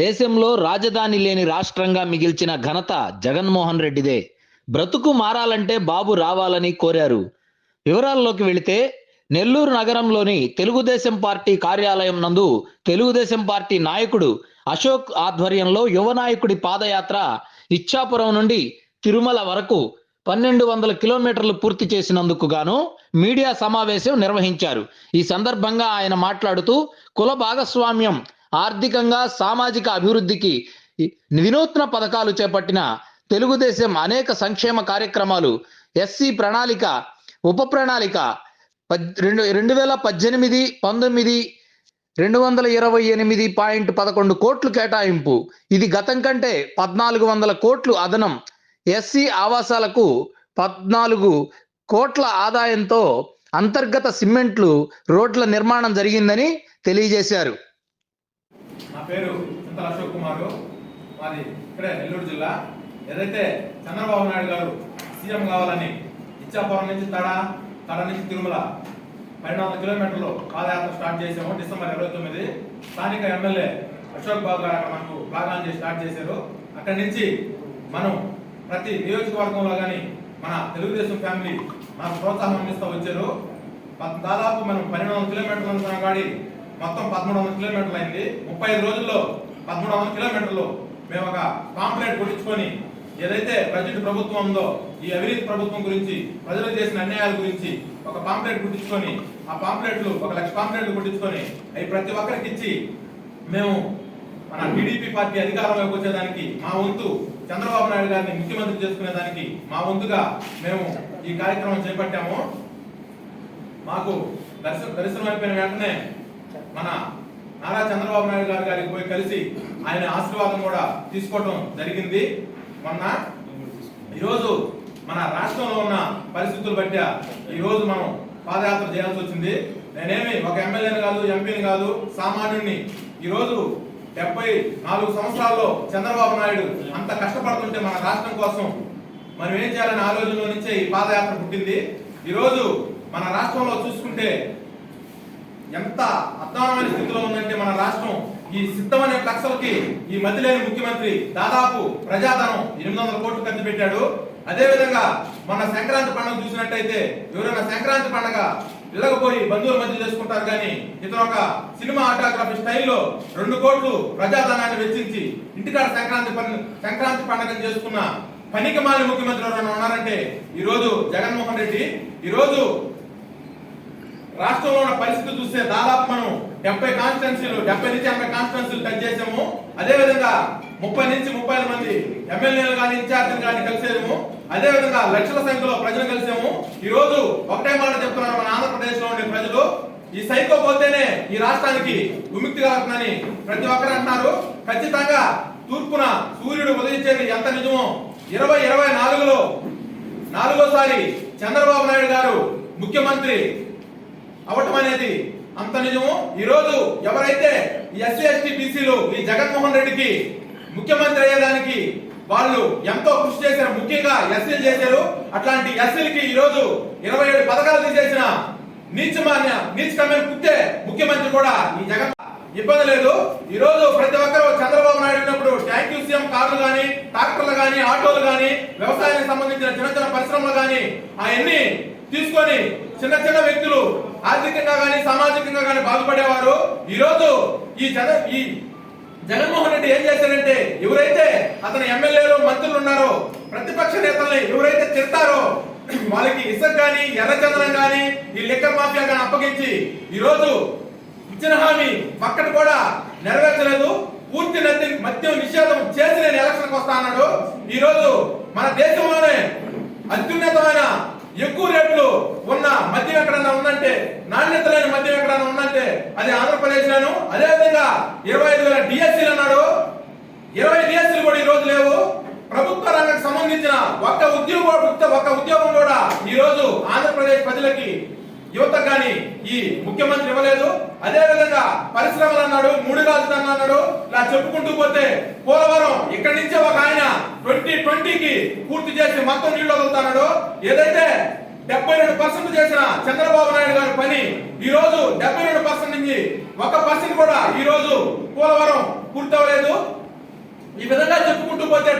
దేశంలో రాజధాని లేని రాష్ట్రంగా మిగిల్చిన ఘనత జగన్మోహన్ రెడ్డిదే. బ్రతుకు మారాలంటే బాబు రావాలని కోరారు. వివరాల్లోకి వెళితే నెల్లూరు నగరంలోని తెలుగుదేశం పార్టీ కార్యాలయం నందు తెలుగుదేశం పార్టీ నాయకుడు అశోక్ ఆధ్వర్యంలో యువ నాయకుడి పాదయాత్ర ఇచ్చాపురం నుండి తిరుమల వరకు పన్నెండు వందల కిలోమీటర్లు పూర్తి చేసినందుకు గాను మీడియా సమావేశం నిర్వహించారు. ఈ సందర్భంగా ఆయన మాట్లాడుతూ కుల భాగస్వామ్యం ఆర్థికంగా సామాజిక అభివృద్ధికి వినూత్న పథకాలు చేపట్టిన తెలుగుదేశం అనేక సంక్షేమ కార్యక్రమాలు ఎస్సీ ప్రణాళిక ఉప ప్రణాళిక పద్- రెండు రెండు వేల పద్దెనిమిది పంతొమ్మిది రెండు వందల ఇరవై ఎనిమిది పాయింట్ పదకొండు కోట్లు కేటాయింపు. ఇది గతం కంటే పద్నాలుగు వందల కోట్లు అదనం. ఎస్సీ ఆవాసాలకు పద్నాలుగు కోట్ల ఆదాయంతో అంతర్గత సిమెంట్లు రోడ్ల నిర్మాణం జరిగిందని తెలియజేశారు. పేరు చింతల అశోక్ కుమారు. మాది ఇక్కడే నెల్లూరు జిల్లా. ఏదైతే చంద్రబాబు నాయుడు గారు సీఎం కావాలని ఇచ్చాపురం నుంచి తడ తడ నుంచి తిరుమల పన్నెండు వందల కిలోమీటర్లు పాదయాత్ర స్టార్ట్ చేసాము డిసెంబర్ ఇరవై తొమ్మిది. స్థానిక ఎమ్మెల్యే అశోక్ బాబు గారు అక్కడ మనకు భాగం చేసి స్టార్ట్ చేశారు. అక్కడి నుంచి మనం ప్రతి నియోజకవర్గంలో కానీ మన తెలుగుదేశం ఫ్యామిలీ మనకు ప్రోత్సాహం అందిస్తూ వచ్చారు. దాదాపు మనం పన్నెండు వందల కిలోమీటర్లు అనుకున్నాం కాడి మొత్తం పదమూడు వందల కిలోమీటర్లు అయింది. ముప్పై ఐదు రోజుల్లో పదమూడు వందల కిలోమీటర్లు మేము ఒక పాంప్లెట్ కొట్టించుకొని ఏదైతే ప్రజెంట్ ప్రభుత్వం ఉందో ఈ అవినీతి ప్రభుత్వం గురించి ప్రజలు చేసిన అన్యాయాల గురించి ఒక పాంప్లెట్ కుట్టించుకొని ఆ పాంప్లెట్లు ఒక లక్ష పాంప్లెట్లు కుట్టించుకొని అవి ప్రతి ఒక్కరికి ఇచ్చి మేము మన టీడీపీ పార్టీ అధికారంలోకి వచ్చేదానికి మా వంతు చంద్రబాబు నాయుడు గారిని ముఖ్యమంత్రి చేసుకునేదానికి మా వంతుగా మేము ఈ కార్యక్రమం చేపట్టాము. మాకు దర్శనం దర్శనం అయిపోయిన వెంటనే మన నారా చంద్రబాబు నాయుడు గారు గారికి పోయి కలిసి ఆయన ఆశీర్వాదం కూడా తీసుకోవడం జరిగింది. మొన్న ఈరోజు మన రాష్ట్రంలో ఉన్న పరిస్థితులు బట్టి ఈరోజు మనం పాదయాత్ర చేయాల్సి వచ్చింది. నేనేమి ఒక ఎమ్మెల్యేని కాదు ఎంపీని కాదు సామాన్యుడిని ఈరోజు డెబ్బై నాలుగు సంవత్సరాల్లో చంద్రబాబు నాయుడు అంత కష్టపడుతుంటే మన రాష్ట్రం కోసం మనం ఏం చేయాలని ఆలోచనలో నుంచే ఈ పాదయాత్ర పుట్టింది. ఈరోజు మన రాష్ట్రంలో చూసుకుంటే ఎంత అద్భుతమైన స్థితిలో ఉందంటే మన రాష్ట్రం ఈ సిద్ధమైన లక్షలకి ఈ మధ్యలేని ముఖ్యమంత్రి దాదాపు ప్రజాధనం ఎనిమిది వందల కోట్లు ఖర్చు పెట్టాడు. అదే విధంగా మన సంక్రాంతి పండుగ చూసినట్టయితే ఎవరైనా సంక్రాంతి పండుగ ఇళ్ళకు పోయి బంధువుల మధ్య చేసుకుంటారు కానీ ఇతను ఒక సినిమా ఆటోగ్రఫీ స్టైల్లో రెండు కోట్లు ప్రజాధనాన్ని వెచ్చించి ఇంటికాడ సంక్రాంతి సంక్రాంతి పండుగ చేసుకున్న పనికి మాలి ముఖ్యమంత్రి ఎవరైనా ఉన్నారంటే ఈ రోజు జగన్మోహన్ రెడ్డి. ఈ రోజు రాష్ట్రంలో ఉన్న పరిస్థితి చూస్తే దాదాపు మనం డెబ్బై కాన్స్టిట్యున్సీలు డెబ్బై నుంచి ఎనభై కాన్స్టిట్యున్సీలు టచ్ చేసాము అదే విధంగా ముప్పై నుంచి ముప్పై ఐదు మంది ఎమ్మెల్యేలు కానీ ఇన్ఛార్జీలు కానీ కలిసేము అదే విధంగా లక్షల సంఖ్యలో ప్రజలు కలిసాము. ఈ రోజు ఒకటే మాట చెప్తున్నారు మన ఆంధ్రప్రదేశ్లో ఉండే ప్రజలు. ఈ సైకో పోతేనే ఈ రాష్ట్రానికి విముక్తి కలుగుతుందని ప్రతి ఒక్కరు అంటున్నారు. ఖచ్చితంగా తూర్పున సూర్యుడు ఉదయించేది ఎంత నిజమో ఇరవై ఇరవై నాలుగులో నాలుగోసారి చంద్రబాబు నాయుడు గారు ముఖ్యమంత్రి అవటం అనేది అంత నిజము. ఈరోజు ఎవరైతే ఈ ఎస్సీ ఎస్టీ బీసీలు ఈ జగన్మోహన్ రెడ్డికి ముఖ్యమంత్రి అయ్యేదానికి వాళ్ళు ఎంతో కృషి చేశారు ముఖ్యంగా ఎస్సీలు చేశారు. అట్లాంటి ఎస్సీలకి ఈరోజు ఇరవై ఏడు పథకాలు తీసేసిన నీచమాన్య నీచకమైన పుట్టే ముఖ్యమంత్రి కూడా ఈ జగన్. ఇబ్బంది లేదు. ఈ రోజు ప్రతి ఒక్కరు చంద్రబాబు నాయుడు ఉన్నప్పుడు ట్యాంక్ యూ సీఎం కార్లు గాని ట్రాక్టర్లు గాని ఆటోలు గాని వ్యవసాయానికి సంబంధించిన చిన్న చిన్న పరిశ్రమలు గాని అవన్నీ తీసుకొని చిన్న చిన్న వ్యక్తులు ఆర్థికంగా కానీ సామాజికంగా కానీ బాగుపడేవారు. ఈరోజు ఈ జగ ఈ జగన్మోహన్ రెడ్డి ఏం చేశారంటే ఎవరైతే అతని ఎమ్మెల్యేలు మంత్రులు ఉన్నారో ప్రతిపక్ష నేతల్ని ఎవరైతే తిడతారో వాళ్ళకి ఇసుక గాని ఎర్రచందనం గాని ఈ లిక్కర్ మాఫియా గాని అప్పగించి ఈరోజు ఇచ్చిన హామీ పక్కన కూడా నెరవేర్చలేదు. పూర్తి నది మద్యం నిషేధం చేసి నేను ఎలక్షన్కి వస్తా అన్నాడు. ఈరోజు మన దేశంలోనే అత్యున్నతమైన ఎక్కువ రేట్లు ఉన్న మద్యం ఎక్కడన్నా ఉందంటే నాణ్యత లేని మద్యం ఎక్కడన్నా ఉందంటే అది ఆంధ్రప్రదేశ్ లోను అదే విధంగా ఇరవై ఐదు వేల డిఎస్సీలు అన్నాడు. ఇరవై డిఎస్సీలు కూడా ఈ రోజు లేవు. ప్రభుత్వ రంగానికి సంబంధించిన ఒక్క ఉద్యోగం ఒక్క ఉద్యోగం కూడా ఈ రోజు ఆంధ్రప్రదేశ్ ప్రజలకి యువత కానీ ఈ ముఖ్యమంత్రి ఇవ్వలేదు. అదే విధంగా పరిశ్రమలు అన్నాడు మూడు రాజధానులు అన్నాడు. ఇలా చెప్పుకుంటూ పోతే పోలవరం ఇక్కడి నుంచే ఒక ఆయన ట్వంటీ ట్వంటీకి పూర్తి చేసి మొత్తం నీళ్ళు వదులుతున్నాడు. ఏదైతే డెబ్బై రెండు పర్సెంట్ చేసిన చంద్రబాబు నాయుడు గారి పని ఈ రోజు డెబ్బై రెండు పర్సెంట్ నుంచి ఒక పర్సెంట్ కూడా ఈ రోజు పోలవరం పూర్తవలేదు. ఈ విధంగా చెప్పుకుంటూ పోతే